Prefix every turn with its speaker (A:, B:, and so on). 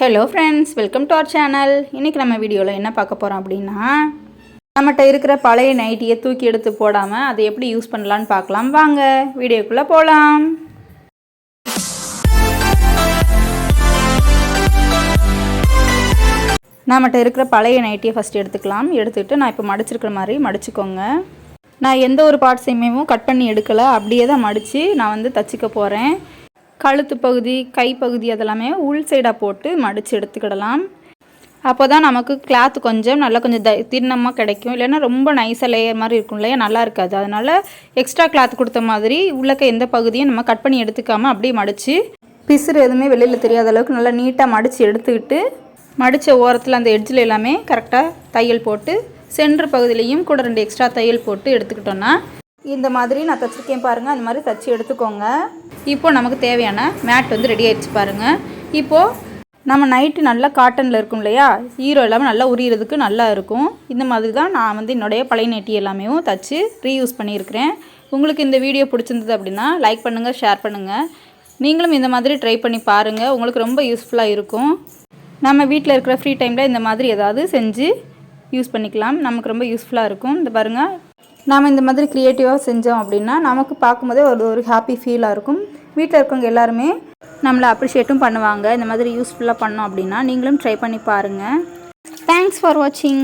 A: Hello friends welcome to our channel இன்றைக்கி நம்ம வீடியோவில் என்ன பார்க்க போகிறோம் அப்படின்னா நம்மகிட்ட இருக்கிற பழைய நைட்டியை தூக்கி எடுத்து போடாமல் அதை எப்படி யூஸ் பண்ணலான்னு பார்க்கலாம். வாங்க வீடியோக்குள்ளே போகலாம் நம்மகிட்ட இருக்கிற பழைய நைட்டியை ஃபஸ்ட் எடுத்துக்கலாம். எடுத்துக்கிட்டு நான் இப்போ மடிச்சிருக்கிற மாதிரி மடிச்சுக்கோங்க. நான் எந்த ஒரு பார்ட்ஸையுமே கட் பண்ணி எடுக்கலை. அப்படியே தான் மடித்து நான் வந்து தச்சுக்க போகிறேன் கழுத்து பகுதி கைப்பகுதி அதெல்லாமே உள் சைடாக போட்டு மடித்து எடுத்துக்கிடலாம். அப்போ தான் நமக்கு கிளாத் கொஞ்சம் நல்லா கொஞ்சம் த திண்ணமாக கிடைக்கும். இல்லைன்னா ரொம்ப நைஸாக லேயர் மாதிரி இருக்கும் இல்லையா? நல்லா இருக்காது. அதனால் எக்ஸ்ட்ரா கிளாத் கொடுத்த மாதிரி உள்ளக்க எந்த பகுதியும் நம்ம கட் பண்ணி எடுத்துக்காமல் அப்படியே மடித்து பிசுறு எதுவுமே வெளியில் தெரியாத அளவுக்கு நல்லா நீட்டாக மடித்து எடுத்துக்கிட்டு மடித்த ஓரத்தில் அந்த எட்ஜில் எல்லாமே கரெக்டாக தையல் போட்டு சென்டர் பகுதியிலையும் கூட ரெண்டு எக்ஸ்ட்ரா தையல் போட்டு எடுத்துக்கிட்டோன்னா இந்த மாதிரி நான் தைச்சிருக்கேன் பாருங்கள் அந்த மாதிரி தச்சு எடுத்துக்கோங்க. இப்போது நமக்கு தேவையான மேட் வந்து ரெடி ஆகிடுச்சு பாருங்கள் இப்போது நம்ம நைட்டு நல்லா காட்டனில் இருக்கும் இல்லையா? ஈரோ எல்லாமே நல்லா உரியறதுக்கு நல்லா இருக்கும். இந்த மாதிரி தான் நான் வந்து என்னுடைய பழைய நெட்டி எல்லாமே தச்சு ரீயூஸ் பண்ணியிருக்கிறேன். உங்களுக்கு இந்த வீடியோ பிடிச்சிருந்தது அப்படின்னா லைக் பண்ணுங்கள் ஷேர் பண்ணுங்கள் நீங்களும் இந்த மாதிரி ட்ரை பண்ணி பாருங்கள் உங்களுக்கு ரொம்ப யூஸ்ஃபுல்லாக இருக்கும். நம்ம வீட்டில் இருக்கிற ஃப்ரீ டைமில் இந்த மாதிரி ஏதாவது செஞ்சு யூஸ் பண்ணிக்கலாம். நமக்கு ரொம்ப யூஸ்ஃபுல்லாக இருக்கும். இந்த பாருங்கள் நாம் இந்த மாதிரி க்ரியேட்டிவாக செஞ்சோம் அப்படின்னா நமக்கு பார்க்கும்போதே ஒரு ஒரு ஹாப்பி ஃபீலாக இருக்கும். வீட்டில் இருக்கவங்க எல்லாருமே நம்மளை அப்ரிஷியேட்டும் பண்ணுவாங்க. இந்த மாதிரி யூஸ்ஃபுல்லாக பண்ணோம் அப்படின்னா நீங்களும் ட்ரை பண்ணி பாருங்கள் தேங்க்ஸ் ஃபார் வாட்சிங்